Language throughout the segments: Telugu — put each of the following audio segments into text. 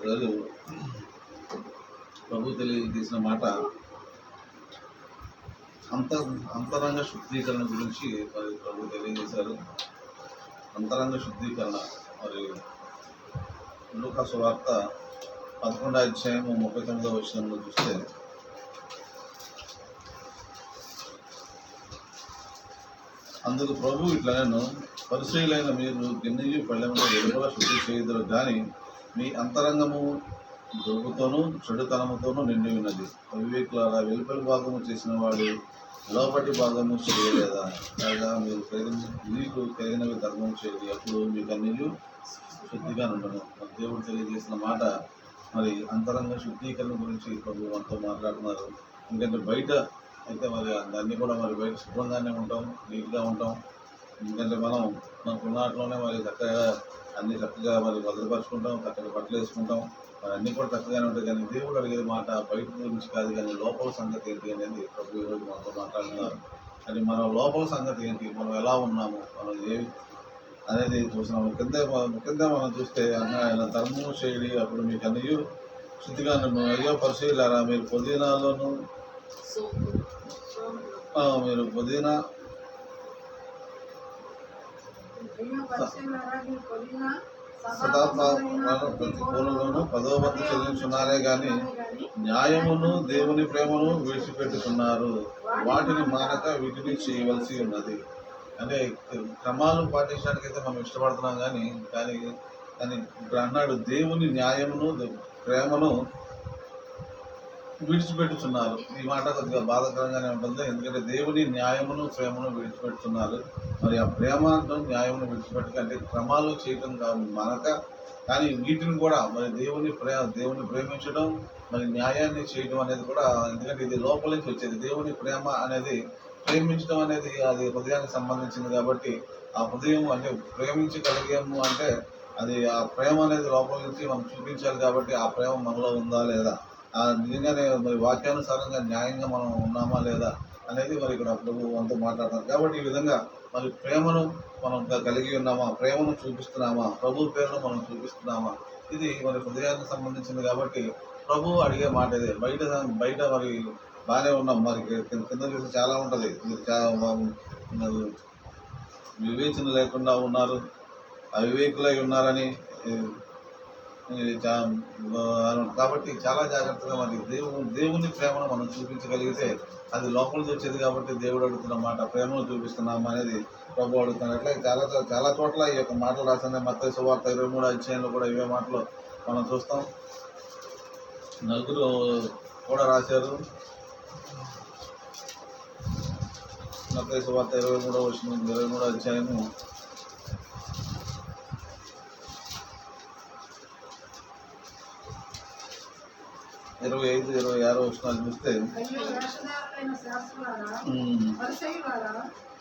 ఈరోజు ప్రభు తెలియజేసిన మాట అంత అంతరంగ శుద్ధీకరణ గురించి మరి ప్రభు తెలియజేశారు. అంతరంగ శుద్ధీకరణ మరి లూకాసు వార్త పదకొండో అధ్యాయము ముప్పై తొమ్మిదో వచ్చినంలో చూస్తే అందుకు ప్రభు ఇట్లా నేను పరిశీలైన మీరు గిన్నెలు పళ్ళెములో వెలుపల శుద్ధి చేయుదురు కానీ మీ అంతరంగము దొరుకుతోనూ చెడుతనముతోనూ నిండి ఉన్నది. అవివేకులారా వెలుపలి భాగము చేసిన వాడు లోపటి భాగము చేయలేదా? కాగా మీరు కలిగిన మీకు కలిగినవి ధర్మం చేయాలి అప్పుడు మీకు అన్నిలు శుద్ధిగా ఉండను దేవుడు తెలియజేసిన మాట మరి అంతరంగ శుద్ధీకరణ గురించి ప్రభు మనతో మాట్లాడుతున్నారు. ఎందుకంటే బయట అయితే మరి అన్నీ కూడా మరి బయట శుభ్రంగానే ఉంటాం నీట్గా ఉంటాం. ఎందుకంటే మనం మన పునాట్లోనే మరి చక్కగా అన్నీ చక్కగా మరి భద్రపరుచుకుంటాం చక్కగా బట్టలు వేసుకుంటాం. మరి అన్నీ కూడా చక్కగానే ఉంటాయి. కానీ దేవుడు అడిగేది మాట బయట గురించి కాదు కానీ లోపల సంగతి ఏంటి అనేది ప్రభు ఈరోజు మనతో మాట్లాడుతున్నారు. అది మన లోపల సంగతి ఏంటి మనం ఎలా ఉన్నాము మనం ఏ అనేది చూసినాము కింద కింద మనం చూస్తే అన్న ఆయన ధర్మము చేయడి అప్పుడు మీకు అన్నీ శుద్ధిగా అయ్యో పరిశీలారా మీరు పుదీనాలోను మీరు పుదీనా శతాబ్ద ప్రతి పూలలోను పదో వంతు చెల్లించున్నారే గాని న్యాయమును దేవుని ప్రేమను విడిచిపెట్టుకున్నారు. వాటిని మానక వీటిని చేయవలసి ఉన్నది. అంటే క్రమాలు పాటించడానికి అయితే మనం ఇష్టపడుతున్నాం కానీ కానీ కానీ ఇక్కడ అన్నాడు దేవుని న్యాయమును ప్రేమను విడిచిపెట్టుతున్నారు ఈ మాట కొద్దిగా బాధాకరంగానే ఉంటుంది. ఎందుకంటే దేవుని న్యాయమును ప్రేమను విడిచిపెడుతున్నారు. మరి ఆ ప్రేమను న్యాయమును విడిచిపెట్టక అంటే క్రమాలు చేయటం కాదు మనక. కానీ వీటిని కూడా మరి దేవుని ప్రేమ దేవుని ప్రేమించడం మరి న్యాయాన్ని చేయడం అనేది కూడా ఎందుకంటే ఇది లోపల నుంచి వచ్చేది. దేవుని ప్రేమ అనేది ప్రేమించడం అనేది అది హృదయానికి సంబంధించింది కాబట్టి ఆ హృదయం అంటే ప్రేమించగలిగాము అంటే అది ఆ ప్రేమ అనేది లోపల నుంచి మనం చూపించాలి కాబట్టి ఆ ప్రేమ మనలో ఉందా లేదా? నిజంగానే మరి వాక్యానుసారంగా న్యాయంగా మనం ఉన్నామా లేదా అనేది మరి ఇక్కడ ప్రభు అంతా మాట్లాడతారు. కాబట్టి ఈ విధంగా మరి ప్రేమను మనం కలిగి ఉన్నామా ప్రేమను చూపిస్తున్నామా ప్రభు పేరును మనం చూపిస్తున్నామా ఇది మరి హృదయానికి సంబంధించింది కాబట్టి ప్రభు అడిగే మాట ఇదే. బయట బయట మరి బాగానే ఉన్నాం. మరి కింద చూసి చాలా ఉంటుంది. వివేచన లేకుండా ఉన్నారు. అవివేకులై ఉన్నారని కాబట్టి చాలా జాగ్రత్తగా మరి దేవుని దేవుని ప్రేమను మనం చూపించగలిగితే అది లోపల వచ్చేది కాబట్టి దేవుడు అడుగుతున్న మాట ప్రేమను చూపిస్తున్నాము అనేది ప్రభు అడుగుతున్నారు అట్లా చాలా చాలా చోట్ల ఈ యొక్క మాటలు రాసిన మత సువార్త ఇరవై మూడు అధ్యాయంలో కూడా ఇవే మాటలు మనం చూస్తాం. నలుగురు కూడా రాశారు. మత సువార్త ఇరవై మూడో వచ్చిన ఇరవై మూడో అధ్యాయము. ఇరవై ఐదు ఇరవై ఆరో వచ్చినాలు చూస్తే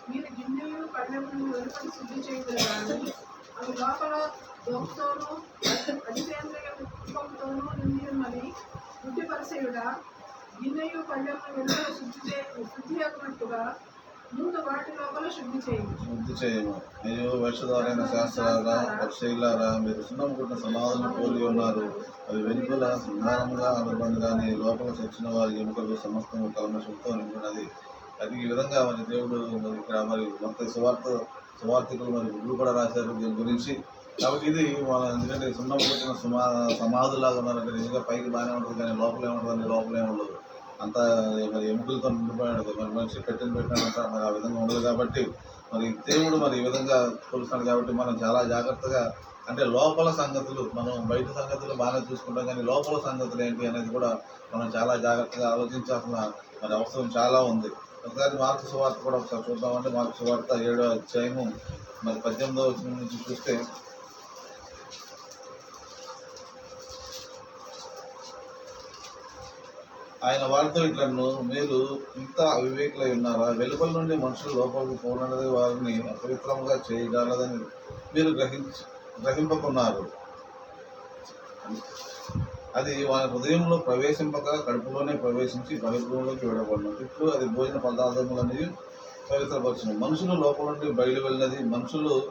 మీరు గిన్నెలు పళ్ళెములు వెలుపలి శుద్ధి చేయదు కానీ అవి లోపల దోపుతోనూ అధికేంద్రియ కుటుంబంతోనూ నిండి ఉన్నది. బుద్ధి పరిసయుడా గిన్నెయు పళ్ళెములు వెలుపల శుద్ధి శుద్ధి లోపల శుద్ధి చేయము అయ్యో వేషధారైన శాస్త్రారా పరిశైలారా మీరు సున్నముకున్న సమాధానం పోలి ఉన్నారు. అవి వెనుకల సంధానముగా అనుబంధాన్ని కానీ లోపల చచ్చిన వారి ఎముకలు సమస్తము కల్మషంతో నింపినది అది ఈ విధంగా మరి దేవుడు మరి ఇక్కడ మరి మొత్తం సువార్త సువార్థికులు మరి గుళ్ళు కూడా రాశారు దీని గురించి. కాబట్టి ఇది మన ఎందుకంటే సున్నం పుట్టిన సమా సమాధులాగా ఉన్నారు నిజంగా పైకి బాగానే ఉంటుంది కానీ లోపలే ఉంటుంది లోపలే ఉండదు అంతా మరి ఎముకలతో నిండిపోయాడు మరి మనిషి పెట్టిన పెట్టినంత మరి ఆ విధంగా ఉండదు కాబట్టి మరి దేవుడు మరి ఈ విధంగా కొలుస్తాడు కాబట్టి మనం చాలా జాగ్రత్తగా అంటే లోపల సంగతులు మనం బయట సంగతులు బాగానే చూసుకుంటాం కానీ లోపల సంగతులు ఏంటి అనేది కూడా మనం చాలా జాగ్రత్తగా ఆలోచించాల్సిన మరి అవసరం చాలా ఉంది. ఒకసారి మార్పు సువార్త కూడా ఒకసారి చూద్దామంటే మార్పు సువార్త ఏడో అధ్యాయము మరి పద్దెనిమిదో వచ్చిన నుంచి చూస్తే ఆయన వారితో ఇట్లను మీరు ఇంత అవివేకులై ఉన్నారా? వెలుపల నుండి మనుషులు లోపలికి పోనది వారిని అపవిత్రముగా చేయగలదని మీరు గ్రహించ గ్రహింపకున్నారు. అది వారి హృదయంలో ప్రవేశింపక కడుపులోనే ప్రవేశించి బహిర్భూమిలోకి విడబడిన ఇప్పుడు అది భోజన పదార్థములని పవిత్రపరచును. మనుషులు లోపల నుండి బయలు వెళ్ళినది మనుషులు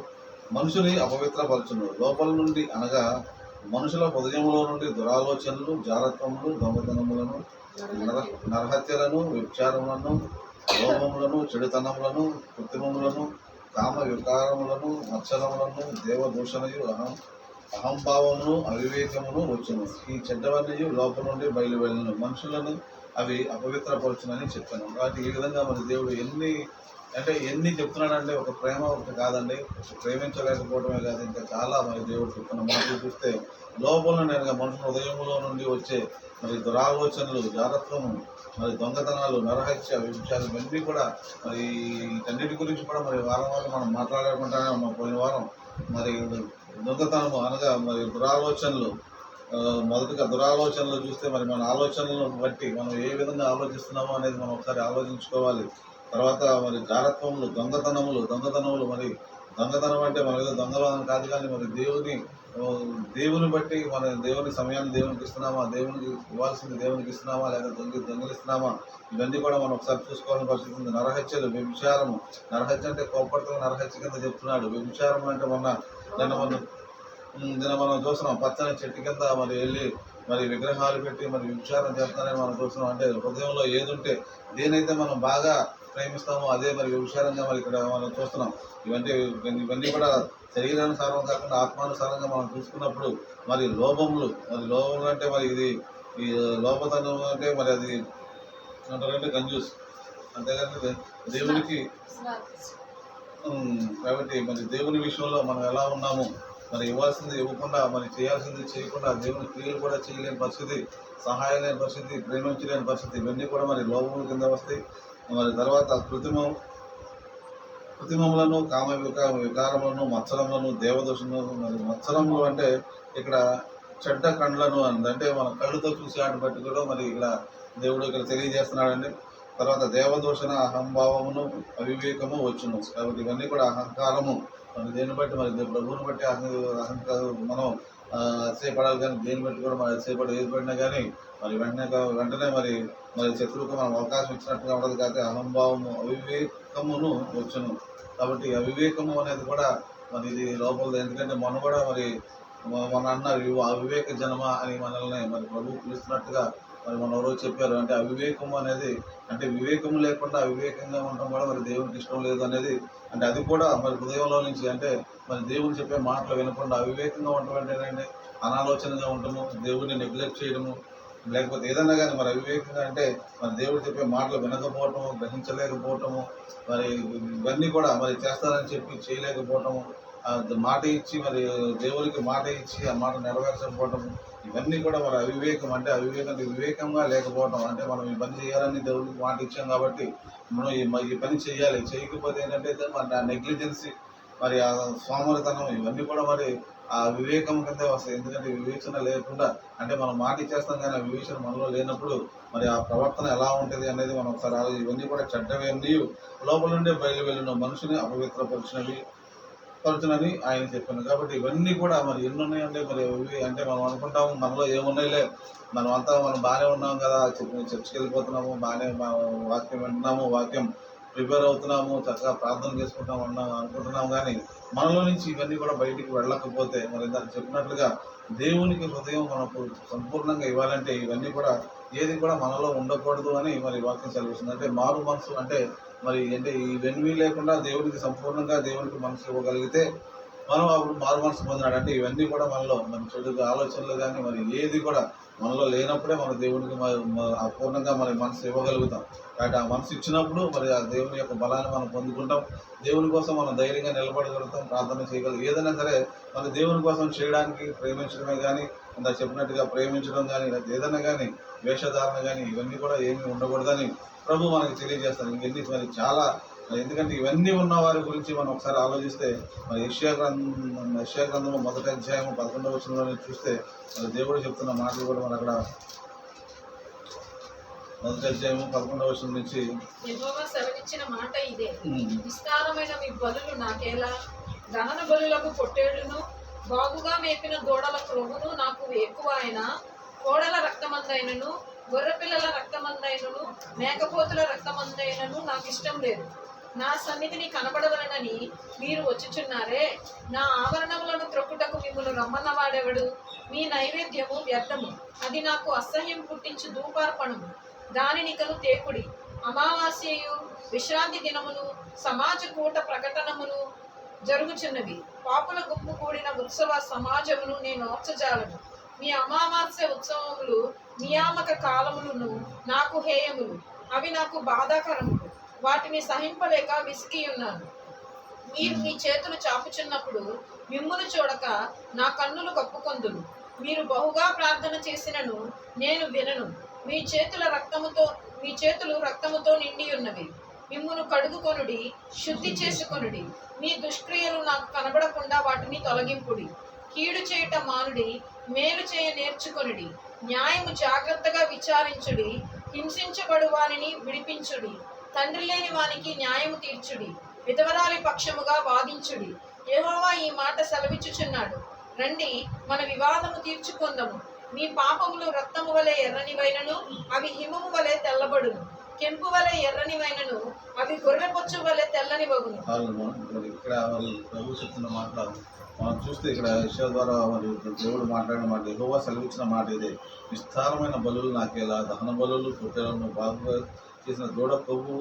మనుషుని అపవిత్రపరచును. లోపల నుండి అనగా మనుషుల హృదయంలో నుండి దురాలోచనలు జారత్వములు దొంగతనములను నర నరహత్యలను విచారములను లోభములను చెడుతనములను కృత్రిమములను కామ వికారములను మత్సరములను దేవదూషణయు అహం అహంభావమును అవివేకమును వచ్చును. ఈ చెడ్డవన్నీ లోపల నుండి బయలువెళ్ళను. మనుషులను అవి అపవిత్రపరచునని చెప్పాను. కాబట్టి ఈ విధంగా మన దేవుడు ఎన్ని అంటే ఎన్ని చెప్తున్నాడంటే ఒక ప్రేమ ఒకటి కాదండి. ప్రేమించలేకపోవడమే కాదు. ఇంకా చాలా మరి దేవుడు చెప్తున్న మాటలు చూస్తే లోపల నేను మనుషుల ఉదయంలో నుండి వచ్చే మరి దురాలోచనలు జాగ్రత్తము మరి దొంగతనాలు నరహత్య విషయాలు ఇవన్నీ కూడా మరి వీటన్నిటి గురించి కూడా మరి వారం వారం మనం మాట్లాడుకుంటానే ఉన్నాం. పోయిన వారం మరి దొంగతనము అనగా మరి దురాలోచనలు మొదటగా దురాలోచనలు చూస్తే మరి మన ఆలోచనలను బట్టి మనం ఏ విధంగా ఆలోచిస్తున్నామో అనేది మనం ఒకసారి ఆలోచించుకోవాలి. తర్వాత మరి జారత్వములు దొంగతనములు దొంగతనములు మరి దొంగతనం అంటే మన ఏదో దొంగతనం కాదు కానీ మరి దేవుని దేవుని బట్టి మన దేవుని సమయాన్ని దేవునికి ఇస్తున్నామా? దేవునికి ఇవ్వాల్సింది దేవునికి ఇస్తున్నామా? లేదా దొంగ దొంగలిస్తున్నామా? ఇవన్నీ కూడా మనం ఒకసారి చూసుకోవాలని పరిస్థితి ఉంది. నరహత్యలు వ్యభిచారము. నరహత్య అంటే కోపడుతున్న నరహత్య కింద చెప్తున్నాడు. వ్యభిచారం అంటే మొన్న నిన్న మనం నిన్న మనం చూస్తున్నాం పచ్చని చెట్టు కింద మరి వెళ్ళి మరి విగ్రహాలు పెట్టి మరి వ్యభిచారం చేస్తానని మనం చూస్తున్నాం. అంటే హృదయంలో ఏదుంటే దేనైతే మనం బాగా ప్రేమిస్తామో అదే మరి విషయాలంగా మరి ఇక్కడ మనం చూస్తున్నాం. ఇవన్నీ ఇవన్నీ కూడా శరీరానుసారం కాకుండా ఆత్మానుసారంగా మనం చూసుకున్నప్పుడు మరి లోభములు మరి లోభములు అంటే మరి ఇది ఈ లోపతనం అంటే మరి అది అంటారంటే కంజూస్ అంతేగాని దేవునికి కాబట్టి మరి దేవుని విషయంలో మనం ఎలా ఉన్నాము మరి ఇవ్వాల్సింది ఇవ్వకుండా మరి చేయాల్సింది చేయకుండా దేవుని క్రియలు కూడా చేయలేని పరిస్థితి సహాయం లేని పరిస్థితి ప్రేమించలేని పరిస్థితి ఇవన్నీ కూడా మరి లోపముల కింద వస్తాయి. మరి తర్వాత కృత్రిమం కృత్రిమములను కామ వికా వికారములను మత్సరములను దేవదోషములను మరి మత్సరములు అంటే ఇక్కడ చెడ్డ కండ్లను అంది. అంటే మన కళ్ళుతో చూసి ఆట బట్టి కూడా మరి ఇక్కడ దేవుడు ఇక్కడ తెలియజేస్తున్నాడండి. తర్వాత దేవదూషణ అహంభావమును అవివేకము వచ్చును. కాబట్టి ఇవన్నీ కూడా అహంకారము. మరి దేన్ని బట్టి? మరి ప్రభువుని బట్టి అహం అహంకారం మనం సేపడాలి కానీ దేని బట్టి కూడా మరి అతిశయపడి ఏది పడినా కానీ మరి వెంటనే వెంటనే మరి మరి శత్రువుకు మనం అవకాశం ఇచ్చినట్టుగా ఉండదు కాబట్టి అహంభావము అవివేకమును వచ్చును. కాబట్టి అవివేకము అనేది కూడా మరి ఇది లోపల ఎందుకంటే మనం కూడా మరి మన అన్నారు "ఇవి అవివేక జనమ అని మనల్ని మరి ప్రభు పిలుస్తున్నట్టుగా మరి మనం ఎవరో చెప్పారు అంటే అవివేకం అనేది అంటే వివేకం లేకుండా అవివేకంగా ఉండటం కూడా మరి దేవునికి ఇష్టం లేదు అనేది అంటే అది కూడా మరి హృదయంలో నుంచి అంటే మరి దేవుడు చెప్పే మాటలు వినకుండా అవివేకంగా ఉండటం అంటే ఏంటంటే అనాలోచనగా ఉండటము దేవుడిని నెగ్లెక్ట్ చేయడము లేకపోతే ఏదన్నా కానీ మరి అవివేకంగా అంటే మరి దేవుడు చెప్పే మాటలు వినకపోవటము గ్రహించలేకపోవటము మరి ఇవన్నీ కూడా మరి చేస్తారని చెప్పి చేయలేకపోవటము మాట ఇచ్చి మరి దేవుడికి మాట ఇచ్చి ఆ మాట నెరవేర్చకపోవటం ఇవన్నీ కూడా మరి అవివేకం. అంటే అవివేకం వివేకంగా లేకపోవటం. అంటే మనం ఈ పని చేయాలని దేవుడికి మాట ఇచ్చాం కాబట్టి మనం ఈ మ- ఈ పని చేయాలి. చేయకపోతే ఏంటంటే మరి ఆ నెగ్లిజెన్సీ మరి ఆ సోమరితనం ఇవన్నీ కూడా మరి ఆ వివేకం కిందే వస్తాయి. ఎందుకంటే వివేచన లేకుండా అంటే మనం మాట ఇచ్చేస్తాం కానీ ఆ వివేచన మనలో లేనప్పుడు మరి ఆ ప్రవర్తన ఎలా ఉంటుంది అనేది మనం ఒకసారి ఇవన్నీ కూడా చెడ్డవన్నీ లోపల నుండే బయలు వెళ్ళిన మనుషుని అపవిత్రపరిచినవి పరచునని ఆయన చెప్పాను. కాబట్టి ఇవన్నీ కూడా మరి ఎన్ని ఉన్నాయంటే మరి ఇవి అంటే మనం అనుకుంటాము మనలో ఏమున్నాయిలే. మనం అంతా మనం బాగానే ఉన్నాం కదా చర్చికి వెళ్ళిపోతున్నాము బాగానే వాక్యం వింటున్నాము వాక్యం ప్రిపేర్ అవుతున్నాము చక్కగా ప్రార్థన చేసుకుంటాం అన్నాం అనుకుంటున్నాం కానీ మనలో నుంచి ఇవన్నీ కూడా బయటికి వెళ్ళకపోతే మరి ఇందాక చెప్పినట్లుగా దేవునికి హృదయం మనకు సంపూర్ణంగా ఇవ్వాలంటే ఇవన్నీ కూడా ఏది కూడా మనలో ఉండకూడదు అని మరి వాక్యం సెలవిస్తుంది. అంటే మారు మనసు అంటే మరి అంటే ఇవన్నీ లేకుండా దేవునికి సంపూర్ణంగా దేవునికి మనసు ఇవ్వగలిగితే మనం అప్పుడు మారు మనసు పొందినాడు. అంటే ఇవన్నీ కూడా మనలో మన చెడు ఆలోచనలు కానీ మరి ఏది కూడా మనలో లేనప్పుడే మన దేవునికి మ- అపూర్ణంగా మన మనసు ఇవ్వగలుగుతాం. కాబట్టి ఆ మనసు ఇచ్చినప్పుడు మరి ఆ దేవుని యొక్క బలాన్ని మనం పొందుకుంటాం. దేవుని కోసం మనం ధైర్యంగా నిలబడగలుగుతాం ప్రార్థన చేయగలం ఏదైనా సరే మన దేవుని కోసం చేయడానికి ప్రేమించడమే కానీ ఇంత చెప్పినట్టుగా ప్రేమించడం కానీ ఏదైనా కానీ వేషధారణ కానీ ఇవన్నీ కూడా ఏమీ ఉండకూడదని ప్రభు మనకి తెలియజేస్తారు. ఇంకెన్ని మరి చాలా ఎందుకంటే ఇవన్నీ ఉన్న వారి గురించి మనం ఒకసారి ఆలోచిస్తే మరి యెషయా గ్రంథం యెషయా గ్రంథము మొదటి అధ్యాయం పదకొండవ వచనంలో చూస్తే మరి దేవుడు చెప్తున్న మాటలు కూడా మనం అక్కడ మొదటి అధ్యాయము పదకొండవ వచనం నుంచి సెలవిచ్చిన మాట ఇదే. విస్తారమైన మీ బలులు నాకేలా? దహన బలులకు పొట్టేళ్ళును బాగుగా మేపిన దూడల క్రొవ్వును నాకు ఎక్కువ ఆయన కోడల రక్తమందైనను గొర్రెపిల్లల రక్తమందైనను మేకపోతుల రక్తమందైనను నాకు ఇష్టం లేదు. నా సన్నిధిని కనబడవలనని మీరు వచ్చుచున్నారే. నా ఆవరణములను త్రొక్కుటకు మిమ్మల్ని రమ్మన్నవాడెవడు? మీ నైవేద్యము వ్యర్థము. అది నాకు అసహ్యం పుట్టించు ధూపార్పణము. దానినికను తేకుడి. అమావాస్యయు విశ్రాంతి దినమును సమాజ కూట ప్రకటనమును జరుగుచున్నవి. పాపుల గుంపు కూడిన ఉత్సవ సమాజమును నేను ఓర్చజాలను. మీ అమావాస్య ఉత్సవములు నియామక కాలములను నాకు హేయములు. అవి నాకు బాధాకరములు. వాటిని సహింపలేక విసిగి ఉన్నాను మీరు మీ చేతులు చాపుచున్నప్పుడు మిమ్మును చూడక నా కన్నులు కప్పుకొందును. మీరు బహుగా ప్రార్థన చేసినను నేను వినను. మీ చేతుల రక్తముతో మీ చేతులు రక్తముతో నిండి ఉన్నవి మిమ్మును కడుగుకొనుడి శుద్ధి చేసుకొనుడి. మీ దుష్క్రియలు నాకు కనబడకుండా వాటిని తొలగింపుడి. కీడు చేయట మానుడి మేలు చేయ నేర్చుకొనుడి. న్యాయము జాగ్రత్తగా విచారించుడి. హింసించబడు వానిని విడిపించుడి. తండ్రి లేని వానికి న్యాయము తీర్చుడి. విధవరాలి పక్షముగా వాదించుడి. యహోవా ఈ మాట సెలవిచ్చుచున్నాడు. రండి మన వివాదము తీర్చుకుందాము. మీ పాపములు రక్తము వలె ఎర్రనివైనను అవి హిమము వలె తెల్లబడును. కెంపు వలె ఎర్రనివైనను అవి గొర్రెపొచ్చు వలె తెల్లని వగును ఇక్కడ వాళ్ళు ప్రభు చెప్తున్న మాట మనం చూస్తే ఇక్కడ యశ ద్వారా మరి దేవుడు మాట్లాడిన మాట ఎహోవా సెలవిచ్చిన మాట ఇదే. విస్తారమైన బలులు నాకు దహన బలులు పుట్టలను బాగా చేసిన దూడ కొవ్వు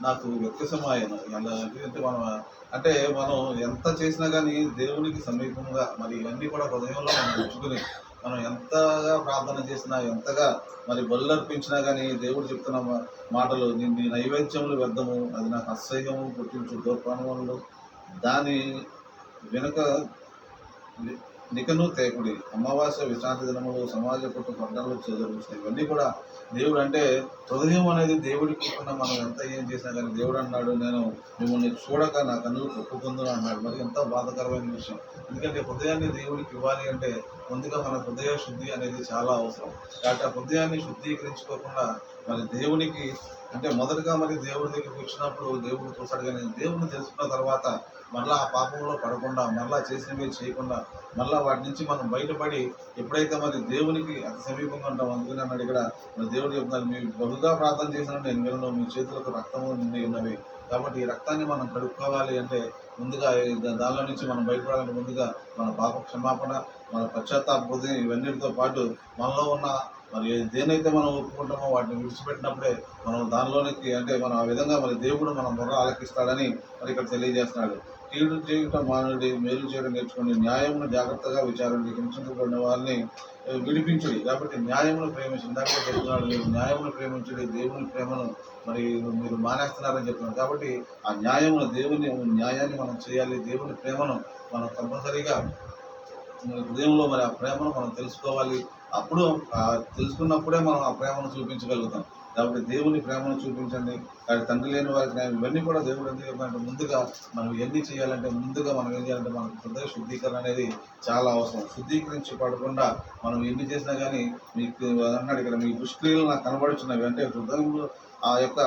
నాకు వ్యక్తసమాయను. ఎలా అంటే మనం అంటే మనం ఎంత చేసినా కానీ దేవునికి సమీపంగా మరి ఇవన్నీ కూడా హృదయంలో మనం ఉంచుకుని మనం ఎంతగా ప్రార్థన చేసినా ఎంతగా మరి బలు అర్పించినా కానీ దేవుడు చెప్తున్న మా- మాటలు నీ నైవేద్యములు వ్యర్థము అది నాకు అసహ్యము పుట్టించు దూర్పానములు దాని వెనుక నికను తేకుడి అమావాస్య విశ్రాంతి దినములు సమాజ పుట్టు పట్టణాలు చదువుతాయి ఇవన్నీ కూడా దేవుడు అంటే హృదయం అనేది దేవుడికి ఇవ్వకుండా మనం ఎంత ఏం చేసినా కానీ దేవుడు అన్నాడు నేను మిమ్మల్ని చూడక నా కన్నులు కొట్టుకుందును అన్నాడు. మరి ఎంత బాధకరమైన విషయం. ఎందుకంటే హృదయాన్ని దేవుడికి ఇవ్వాలి అంటే ముందుగా మన హృదయ శుద్ధి అనేది చాలా అవసరం. కాబట్టి ఆ హృదయాన్ని శుద్ధీకరించుకోకుండా మరి దేవునికి అంటే మొదటగా మరి దేవుడి దగ్గరికి వచ్చినప్పుడు దేవుడు చూస్తాడు కానీ దేవుడిని తెలుసుకున్న తర్వాత మళ్ళా ఆ పాపంలో పడకుండా మళ్ళా చేసినవి చేయకుండా మళ్ళీ వాటి నుంచి మనం బయటపడి ఎప్పుడైతే మరి దేవునికి అతి సమీపంగా ఉంటాం అందుకని అన్నాడు ఇక్కడ మరి దేవుడు చెప్తున్నారు మీరు బహుగా ప్రార్థన చేసిన నేను వినను మీ చేతులకు రక్తము నిండి ఉన్నవి. కాబట్టి ఈ రక్తాన్ని మనం కడుక్కోవాలి అంటే ముందుగా దానిలో నుంచి మనం బయటపడాలంటే ముందుగా మన పాప క్షమాపణ మన పశ్చాత్తాప ఇవన్నిటితో పాటు మనలో ఉన్న మరి దేనైతే మనం ఒప్పుకుంటామో వాటిని విడిచిపెట్టినప్పుడే మనం దానిలోనికి అంటే మనం ఆ విధంగా మరి దేవుడు మనం మొర్ర ఆలకిస్తాడని మరి ఇక్కడ తెలియజేస్తున్నాడు. కీడు చేయటం మానుడి మేలు చేయడం నేర్చుకుని న్యాయమును జాగ్రత్తగా విచారండి హింసించబడిన వారిని విడిపించుడి. కాబట్టి న్యాయమును ప్రేమించి ఇందాక చెప్తున్నాడు మీరు న్యాయమును ప్రేమించుడి దేవుని ప్రేమను మరి మీరు మానేస్తున్నారని చెప్తున్నారు కాబట్టి ఆ న్యాయమును దేవుని న్యాయాన్ని మనం చేయాలి. దేవుని ప్రేమను మనం కంపల్సరీగా మన హృదయంలో మరి ఆ ప్రేమను మనం తెలుసుకోవాలి. అప్పుడు తెలుసుకున్నప్పుడే మనం ఆ ప్రేమను చూపించగలుగుతాం. కాబట్టి దేవుని ప్రేమను చూపించండి. కాబట్టి తండ్రి లేని వారికి న్యాయం ఇవన్నీ కూడా దేవుడు ఎందుకంటే ముందుగా మనం ఎన్ని చేయాలంటే ముందుగా మనం ఏం చేయాలంటే మనకు హృదయ శుద్ధీకరణ అనేది చాలా అవసరం. శుద్ధీకరించి పడకుండా మనం ఎన్ని చేసినా కానీ మీకు అన్నాడు ఇక్కడ మీ దుష్క్రియలు నాకు కనబడుచున్నవి. అంటే హృదయంలో ఆ యొక్క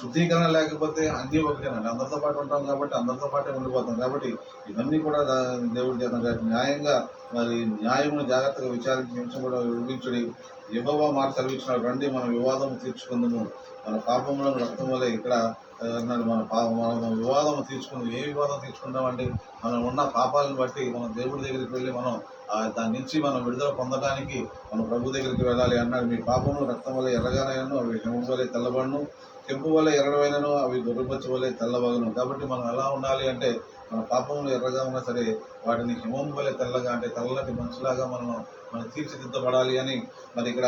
శుద్ధీకరణ లేకపోతే అన్నీ ఒకటేనండి అందరితో పాటు ఉంటాం కాబట్టి అందరితో పాటే ఉండిపోతాం. కాబట్టి ఇవన్నీ కూడా దేవుడు చేస్తాం కాబట్టి న్యాయంగా మరి న్యాయమును జాగ్రత్తగా విచారించి కూడా విడిపించుడి యెహోవా మాట సెలవిచ్చినాడు. రండి మనం వివాదం తీర్చుకుందాము. మన పాపంలో రక్తం వల్ల ఇక్కడ అన్నాడు మన పాప మనం వివాదం తీర్చుకుందాం ఏ వివాదం తీర్చుకుందామండి? మనం ఉన్న పాపాలను బట్టి మనం దేవుడి దగ్గరికి వెళ్ళి మనం దాని నుంచి మనం విడుదల పొందడానికి మనం ప్రభు దగ్గరికి వెళ్ళాలి అన్నాడు. మీ పాపము రక్తం వల్ల ఎర్రగానైనను అవి హిమం వల్ల తెల్లబడును. కెంపు వల్ల ఎర్రడమైనను అవి గొర్రెపచ్చి వల్ల తెల్లవగను. కాబట్టి మనం ఎలా ఉండాలి అంటే మన పాపములు ఎర్రగా ఉన్నా సరే వాటిని హిమం వల్ల తెల్లగా అంటే తెల్లటి మంచులాగా మనం మనం తీర్చిదిద్దబడాలి అని. మరి ఇక్కడ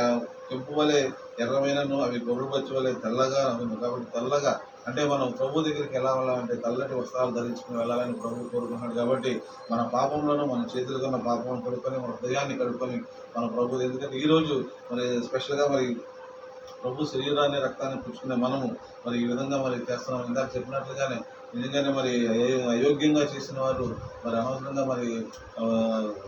కెంపు వలె ఎర్రమైనను అవి గొర్రెపచ్చి వలె తెల్లగా ఉంది. కాబట్టి తెల్లగా అంటే మనం ప్రభు దగ్గరికి ఎలా వెళ్ళాలంటే తెల్లటి వస్త్రాలు ధరించుకుని వెళ్ళాలని ప్రభు కోరుకున్నాడు. కాబట్టి మన పాపంలోనూ మన చేతులతో ఉన్న పాపం కడుక్కొని మన హృదయాన్ని కడుక్కొని మన ప్రభు ఎందుకంటే ఈరోజు మరి స్పెషల్గా మరి ప్రభు శరీరాన్ని రక్తాన్ని పుచ్చుకునే మనము మరి ఈ విధంగా మరి చేస్తున్నాం. ఇందాక చెప్పినట్లుగానే నిజంగానే మరి అయో- అయోగ్యంగా చేసిన వారు మరి అనవసరంగా మరి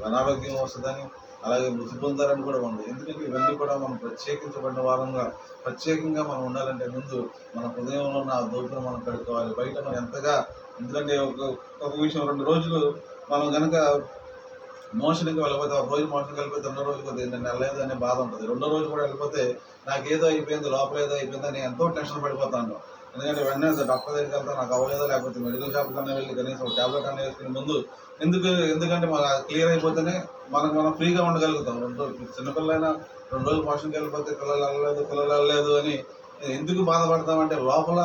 అనారోగ్యం వస్తుందని అలాగే మృతి పొందారని కూడా ఉంది ఎందుకంటే ఇవన్నీ కూడా మనం ప్రత్యేకించబడిన వారంగా ప్రత్యేకంగా మనం ఉండాలంటే ముందు మన హృదయంలో ఉన్న ఆ మనం కడుక్కోవాలి. బయట మనం ఎంతగా ఎందుకంటే ఒక ఒక విషయం రెండు రోజులు మనం కనుక మోషన్కి వెళ్ళిపోతే ఒక రోజు మోషన్కి వెళ్ళిపోతే రెండో రోజు కొద్దిగా నేను వెళ్ళలేదు అనే బాధ ఉంటుంది. రెండో రోజు కూడా వెళ్ళిపోతే నాకు ఏదో అయిపోయింది లోపల ఏదో అయిపోయింది అని ఎంతో టెన్షన్ పడిపోతాను. ఎందుకంటే వెంటనే డాక్టర్ దగ్గరికి వెళ్తా నాకు అవ్వలేదో లేకపోతే మెడికల్ షాప్ కన్నా వెళ్ళి కనీసం ఒక టాబ్లెట్ వేసుకుని వేసుకునే ముందు ఎందుకు ఎందుకంటే మన క్లియర్ అయిపోతేనే మనకు మనం ఫ్రీగా ఉండగలుగుతాం. రెండు చిన్నపిల్లలైనా రెండు రోజులు మోషన్కి వెళ్ళిపోతే పిల్లలు వెళ్ళలేదు పిల్లలు వెళ్ళలేదు అని ఎందుకు బాధపడతామంటే లోపల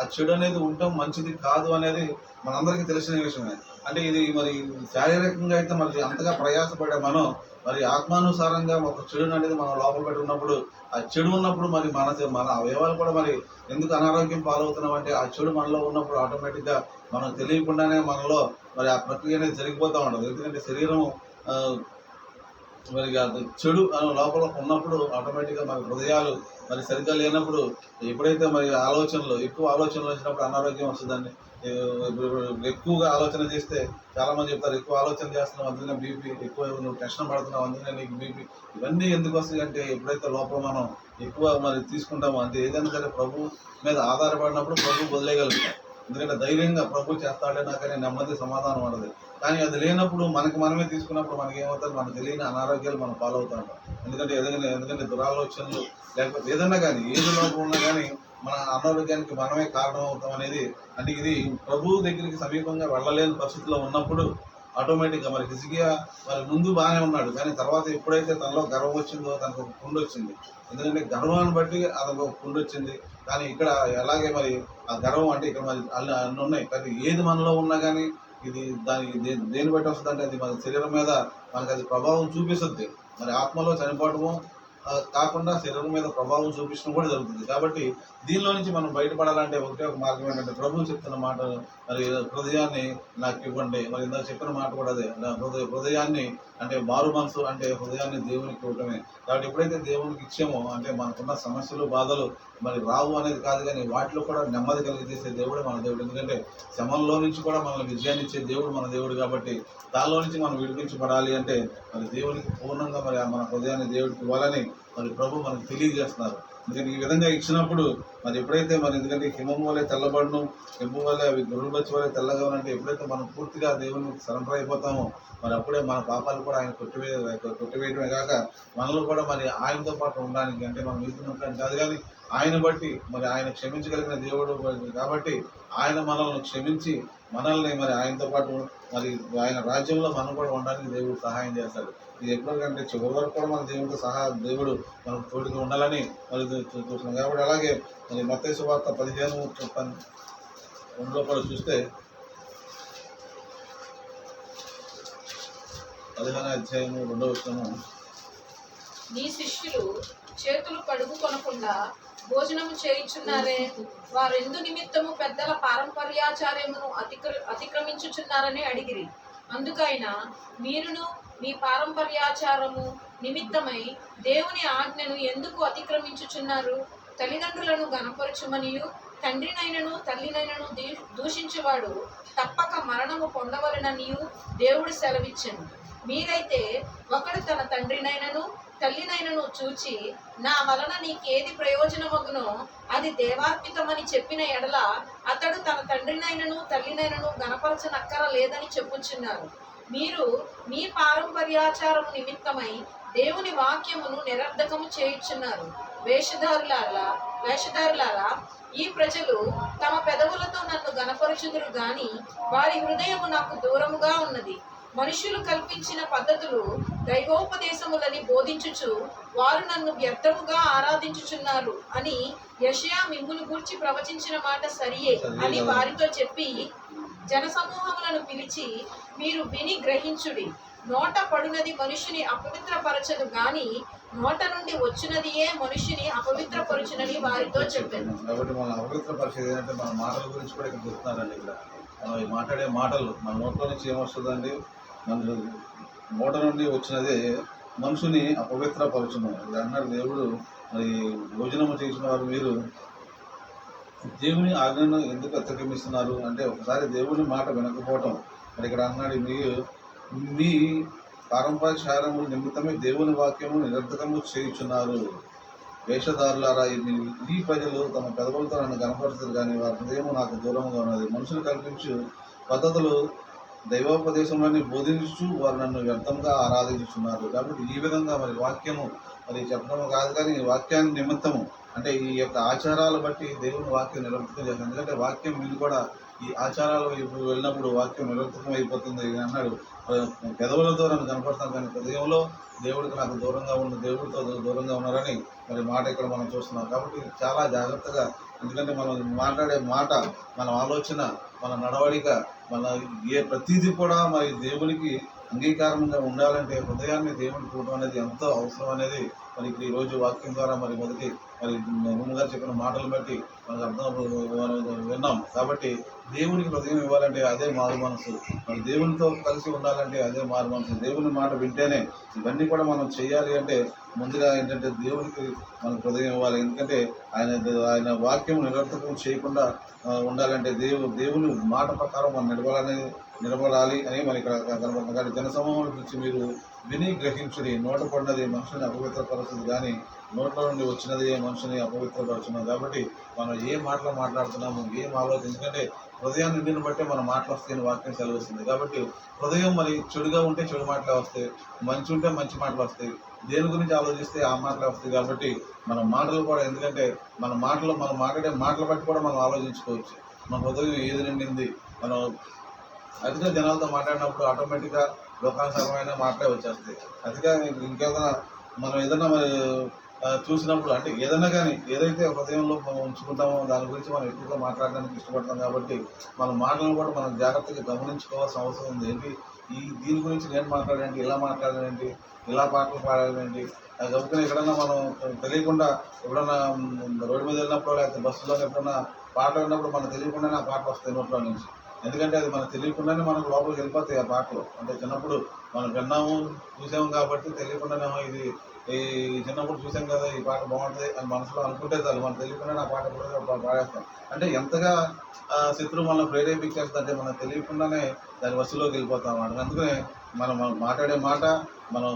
ఆ చెడు అనేది ఉండటం మంచిది కాదు అనేది మనందరికీ తెలిసిన విషయమే. అంటే ఇది మరి శారీరకంగా అయితే మరి అంతగా ప్రయాసపడే మనం మరి ఆత్మానుసారంగా ఒక చెడు అనేది మనం లోపల పెట్టుకున్నప్పుడు ఆ చెడు ఉన్నప్పుడు మరి మన మన అవయవాలు కూడా మరి ఎందుకు అనారోగ్యం పాలవుతున్నాం అంటే ఆ చెడు మనలో ఉన్నప్పుడు ఆటోమేటిక్గా మనం తెలియకుండానే మనలో మరి ఆ ప్రక్రియ అనేది జరిగిపోతూ ఉండదు. ఎందుకంటే శరీరం మరి అది చెడు అని లోపల ఉన్నప్పుడు ఆటోమేటిక్గా మన హృదయాలు మరి సరిగ్గా లేనప్పుడు ఎప్పుడైతే మరి ఆలోచనలు ఎక్కువ ఆలోచనలు వచ్చినప్పుడు అనారోగ్యం వస్తుందండి. ఎక్కువగా ఆలోచన చేస్తే చాలామంది చెప్తారు ఎక్కువ ఆలోచన చేస్తున్నావు అందుకనే బీపీ ఎక్కువ నువ్వు టెన్షన్ పడుతున్నావు అందుకనే నీకు బీపీ. ఇవన్నీ ఎందుకు వస్తాయి అంటే ఎప్పుడైతే లోపల మనం ఎక్కువ మరి తీసుకుంటామో అంటే ఏదైనా సరే ప్రభు మీద ఆధారపడినప్పుడు ప్రభు వదిలేయగలుగుతాం. ఎందుకంటే ధైర్యంగా ప్రభు చేస్తాడే నాకనే నెమ్మది సమాధానం ఉండదు కానీ అది లేనప్పుడు మనకి మనమే తీసుకున్నప్పుడు మనకి ఏమవుతుంది? మనకు తెలియని అనారోగ్యాలు మనం పాలవుతాం ఎందుకంటే ఏదైనా ఎందుకంటే దురాలోచనలు లేకపోతే ఏదన్నా కానీ ఏది లోపం ఉన్నా కానీ మన అనారోగ్యానికి మనమే కారణం అవుతాం అనేది అంటే ఇది ప్రభు దగ్గరికి సమీపంగా వెళ్ళలేని పరిస్థితిలో ఉన్నప్పుడు ఆటోమేటిక్గా మరి ఫిజిక్గా మరి ముందు బాగానే ఉన్నాడు. కానీ తర్వాత ఎప్పుడైతే తనలో గర్వం వచ్చిందో తనకు ఒక కుండు వచ్చింది. ఎందుకంటే గర్వాన్ని బట్టి అతనికి ఒక కుండు వచ్చింది. కానీ ఇక్కడ ఎలాగే మరి ఆ గర్వం అంటే ఇక్కడ మరి అన్ని అన్ని ఉన్నాయి. కానీ ఏది మనలో ఉన్నా కానీ ఇది దానికి దేని బట్టి వస్తుంది అంటే అది మన శరీరం మీద మనకి అది ప్రభావం చూపిస్తుంది. మరి ఆత్మలో చనిపోవడము కాకుండా శరీరం మీద ప్రభావం చూపించడం కూడా జరుగుతుంది. కాబట్టి దీనిలో నుంచి మనం బయటపడాలంటే ఒకటే ఒక మార్గం ఏంటంటే ప్రభువు చెప్తున్న మాట మరి హృదయాన్ని నాకు ఇవ్వండి. మరి ఇందాక చెప్పిన మాట కూడా అదే హృదయ హృదయాన్ని అంటే మారు మనసు అంటే హృదయాన్ని దేవునికి ఇవ్వటమే. కాబట్టి ఎప్పుడైతే దేవునికి ఇచ్చామో అంటే మనకున్న సమస్యలు బాధలు మరి రావు అనేది కాదు కానీ వాటిలో కూడా నెమ్మది కలిగజేసే దేవుడు మన దేవుడు. ఎందుకంటే శ్రమంలో నుంచి కూడా మనల్ని విజయాన్ని ఇచ్చే దేవుడు మన దేవుడు కాబట్టి దానిలో నుంచి మనం విడిపించబడాలి అంటే మరి దేవునికి పూర్ణంగా మరి మన హృదయాన్ని దేవుడికి ఇవ్వాలని మరి ప్రభు మనకు తెలియజేస్తున్నారు. ఎందుకంటే ఈ విధంగా ఇచ్చినప్పుడు మరి ఎప్పుడైతే మరి ఎందుకంటే హిమం వల్లే తెల్లబడును హిమం వల్లే అవి గురుబచ్చి వల్లే తెల్లగా ఉన్నట్టు ఎప్పుడైతే మనం పూర్తిగా దేవునికి సరెండర్ అయిపోతామో మరి అప్పుడే మన పాపాలు కూడా ఆయన కొట్టివే కొట్టివేయడమే కాక మనలో కూడా మరి ఆయనతో పాటు ఉండడానికి అంటే మనం వెళ్తున్నట్టు కాదు కానీ ఆయన బట్టి మరి ఆయన క్షమించగలిగిన దేవుడు కాబట్టి ఆయన మనల్ని క్షమించి మనల్ని మరి ఆయనతో పాటు మరి ఆయన రాజ్యంలో మనం కూడా ఉండడానికి దేవుడు సహాయం చేస్తాడు. ఇది ఎప్పటికంటే చివరి వరకు కూడా మన దేవుడితో సహా దేవుడు మనకు తోడుగా ఉండాలని మరి చూస్తున్నాం. కాబట్టి అలాగే మరి మత వార్త పదిహేను పన్- రెండులో కూడా చూస్తే పదిహేను అధ్యాయము రెండో వచ్చినాము నీ శిష్యులు చేతులు కడుగు కొనకుండా భోజనము చేయుచున్నారే? వారెందు నిమిత్తము పెద్దల పారంపర్యాచార్యమును అతిక్ర అతిక్రమించుచున్నారని అడిగిరి. అందుకైనా మీరును మీ పారంపర్యాచారము నిమిత్తమై దేవుని ఆజ్ఞను ఎందుకు అతిక్రమించుచున్నారు? తల్లిదండ్రులను గనపరచుమనియు తండ్రినైనను తల్లినైనను దూషించేవాడు దూషించువాడు తప్పక మరణము పొందవలననియు దేవుడు సెలవిచ్చను మీరైతే ఒకడు తన తండ్రినైనను తల్లినైనను చూచి నా వలన నీకేది ప్రయోజనమగునో అది దేవార్పితమని చెప్పిన ఎడల అతడు తన తండ్రినైనను తల్లినైనను గనపరచనక్కర లేదని చెప్పుచున్నారు. మీరు మీ పారంపర్యాచారము నిమిత్తమై దేవుని వాక్యమును నిరర్ధకము చేయుచున్నారు. వేషధారులారా వేషధారులారా ఈ ప్రజలు తమ పెదవులతో నన్ను గనపరచుదురు గాని వారి హృదయము నాకు దూరముగా ఉన్నది. మనుషులు కల్పించిన పద్ధతులు దైవోపదేశములని బోధించుచు వారు నన్ను వ్యర్థముగా ఆరాధించుచున్నారు అని యషయా మిమ్మును గూర్చి ప్రవచించిన మాట సరియే అని వారితో చెప్పి జనసమూహములను పిలిచి మీరు విని గ్రహించుడి. నోట పడినది మనుషుని అపవిత్రపరచదు గాని నోట నుండి వచ్చినదియే మనుషుని అపవిత్రపరచునని వారితో చెప్పాను. కాబట్టి మన అపవిత్ర ఏంటంటే మన మాటల గురించి కూడా ఇక్కడ చెప్తున్నారండి ఇక్కడ. మనం మాట్లాడే మాటలు మన నోట్లో నుంచి ఏమొస్తుందండి? మన నోట నుండి వచ్చినదే మనుషుని అపవిత్రపరచును. అన్నాడు దేవుడు. మరి భోజనము చేసిన వారు మీరు దేవుని ఆజ్ఞను ఎందుకు అతిక్రమిస్తున్నారు? అంటే ఒకసారి దేవుని మాట వినకపోవటం. మరి ఇక్కడ అన్నాడు మీ మీ పారంపర్యాచారము నిమిత్తమే దేవుని వాక్యము నిరర్థకము చేయుచున్నారు. వేషధారులారా ఈ ఈ ప్రజలు తమ పెదవులతో నన్ను కనపరుస్తారు కానీ వారి హృదయం నాకు దూరంగా ఉన్నది. మనుషులు కల్పించు పద్ధతులు దైవోపదేశంలోని బోధించు వారు నన్ను వ్యర్థంగా ఆరాధించుతున్నారు కాబట్టి ఈ విధంగా మరి వాక్యము మరి చెప్పడము కాదు కానీ ఈ వాక్యాన్ని నిమిత్తము అంటే ఈ యొక్క ఆచారాలు బట్టి దేవుని వాక్యం నిరర్థకం చేస్తుంది. ఎందుకంటే వాక్యం మీరు కూడా ఈ ఆచారాల వైపు వెళ్ళినప్పుడు వాక్యం నిరర్థకం అయిపోతుంది అన్నాడు. పెదవులతో నన్ను కనపడతాను కానీ హృదయంలో దేవుడికి నాకు దూరంగా ఉన్న దేవుడితో దూరంగా ఉన్నారని మరి మాట ఇక్కడ మనం చూస్తున్నాం. కాబట్టి చాలా జాగ్రత్తగా ఎందుకంటే మనం మాట్లాడే మాట మన ఆలోచన మన నడవడిక మన ఏ ప్రతిదీ కూడా మరి దేవునికి అంగీకారంగా ఉండాలంటే హృదయాన్ని దేవునికి చూడటం అనేది ఎంతో అవసరం అనేది మనకి ఈరోజు వాక్యం ద్వారా మరి మొదటి మరి గారు చెప్పిన మాటలు బట్టి మనకు అర్థం విన్నాం. కాబట్టి దేవునికి హృదయం ఇవ్వాలంటే అదే మారు మనసు. మరి దేవునితో కలిసి ఉండాలంటే అదే మారు మనసు. దేవుని మాట వింటేనే ఇవన్నీ కూడా మనం చేయాలి అంటే ముందుగా ఏంటంటే దేవునికి మనకు హృదయం ఇవ్వాలి. ఎందుకంటే ఆయన ఆయన వాక్యం నిరర్థకం చేయకుండా ఉండాలంటే దేవు దేవుని మాట ప్రకారం మనం నడవాలనేది నిలబడాలి అని మరి ఇక్కడ కనబడుతుంది కానీ జనసమూహం గురించి మీరు విని గ్రహించుడి నోట పడినది మనుషుని అపవిత్రపరచదు కానీ నోట్లో నుండి వచ్చినది ఏ మనుషుని అపవిత్రపరచున్నది. కాబట్టి మనం ఏ మాటలు మాట్లాడుతున్నాము ఏం ఆలోచన ఎందుకంటే హృదయాన్ని నిండిని బట్టే మన మాటలు వస్తాయని వాక్యం సెలవుస్తుంది. కాబట్టి హృదయం మరి చెడుగా ఉంటే చెడు మాటలే వస్తాయి మంచి ఉంటే మంచి మాటలు వస్తాయి. దేని గురించి ఆలోచిస్తే ఆ మాటలే వస్తాయి. కాబట్టి మన మాటలు కూడా ఎందుకంటే మన మాటలు మనం మాట్లాడే మాటలు బట్టి కూడా మనం ఆలోచించుకోవచ్చు. మన హృదయం ఏది నిండింది? మనం అధిక జనాలతో మాట్లాడినప్పుడు ఆటోమేటిక్గా లోకానుసారమైన మాటలే వచ్చేస్తాయి. అదిగా ఇంకేదైనా మనం ఏదైనా మరి చూసినప్పుడు అంటే ఏదైనా కానీ ఏదైతే హృదయంలో మనం ఉంచుకుంటామో దాని గురించి మనం ఎక్కువగా మాట్లాడడానికి ఇష్టపడతాం కాబట్టి మన మాటలను కూడా మనం జాగ్రత్తగా గమనించుకోవాల్సిన అవసరం ఉంది. ఏంటి? ఈ దీని గురించి నేను మాట్లాడేంటి ఇలా మాట్లాడేంటి ఇలా పాటలు పాడాలండి అది గబుకుని ఎక్కడన్నా మనం తెలియకుండా ఎప్పుడన్నా రోడ్డు మీద వెళ్ళినప్పుడు లేకపోతే బస్సులో ఎప్పుడన్నా పాటలు విన్నప్పుడు మనం తెలియకుండానే ఆ పాటలు వస్తాయి నోట్లో నుంచి. ఎందుకంటే అది మనకు తెలియకుండానే మనకు లోపలికి వెళ్ళిపోతాయి ఆ పాటలు. అంటే చిన్నప్పుడు మనం విన్నాము చూసాము కాబట్టి తెలియకుండానేమో ఇది ఈ చిన్నప్పుడు చూసాం కదా ఈ పాట బాగుంటుంది అని మనసులో అనుకుంటే చాలు. మనకు తెలియకుండా ఆ పాట కూడా పాడేస్తాం అంటే ఎంతగా శత్రువు మనల్ని ప్రేరేపించేస్తుందంటే మనం తెలియకుండానే దాని వస్తులోకి వెళ్ళిపోతాం అన్నమాట. అందుకనే మనం మనం మాట్లాడే మాట మనం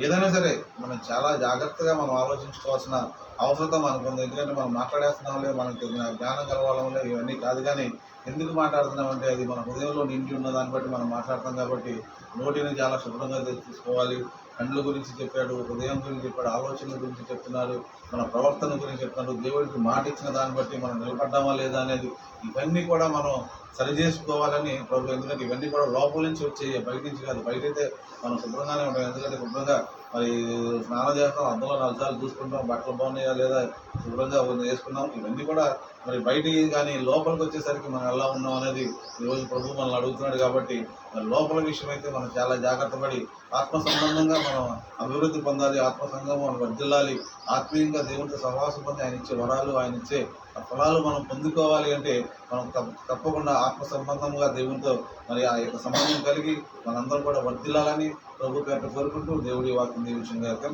ఏదైనా సరే మనం చాలా జాగ్రత్తగా మనం ఆలోచించుకోవాల్సిన అవసరం మనకు ఉంది ఎందుకంటే మనం మాట్లాడేస్తున్నాంలే మనకి జ్ఞానం కలవాలంలే ఇవన్నీ కాదు కానీ ఎందుకు మాట్లాడుతున్నామంటే అది మన హృదయంలో నిండి ఉన్న దాన్ని బట్టి మనం మాట్లాడతాం కాబట్టి నోటిని చాలా శుభ్రంగా తీసుకోవాలి. కండ్ల గురించి చెప్పాడు హృదయం గురించి చెప్పాడు ఆలోచనల గురించి చెప్తున్నారు మన ప్రవర్తన గురించి చెప్తున్నారు దేవుడికి మాట ఇచ్చిన దాన్ని బట్టి మనం నిలబడ్డామా లేదా అనేది ఇవన్నీ కూడా మనం సరి చేసుకోవాలని ప్రభు ఎందుకంటే ఇవన్నీ కూడా లోపల నుంచి వచ్చే బయట నుంచి కాదు బయటైతే మనం శుభ్రంగానే ఉంటాం. ఎందుకంటే శుభ్రంగా మరి స్నానం చేస్తాం అందులో నాలుగు సార్లు చూసుకుంటాం బట్టలు బాగున్నాయా లేదా శుభ్రంగా వేసుకున్నాం ఇవన్నీ కూడా మరి బయటికి కానీ లోపలికి వచ్చేసరికి మనం ఎలా ఉన్నాం అనేది ఈరోజు ప్రభు మనల్ని అడుగుతున్నాడు కాబట్టి మరి లోపల విషయం అయితే మనం చాలా జాగ్రత్త పడి ఆత్మ సంబంధంగా మనం అభివృద్ధి పొందాలి ఆత్మ సంఘం మనం వర్ధిల్లాలి ఆత్మీయంగా దేవునితో సహవాసం పొంది ఆయన ఇచ్చే వరాలు ఆయన ఇచ్చే ఆ ఫలాలు మనం పొందుకోవాలి అంటే మనం తప్పకుండా ఆత్మ సంబంధంగా దేవునితో మరి ఆ యొక్క సంబంధం కలిగి మనందరం కూడా వర్ధిల్లాలని ప్రభు పేట కోరుకుంటూ దేవుడి వాక్యం దీవించిన గాక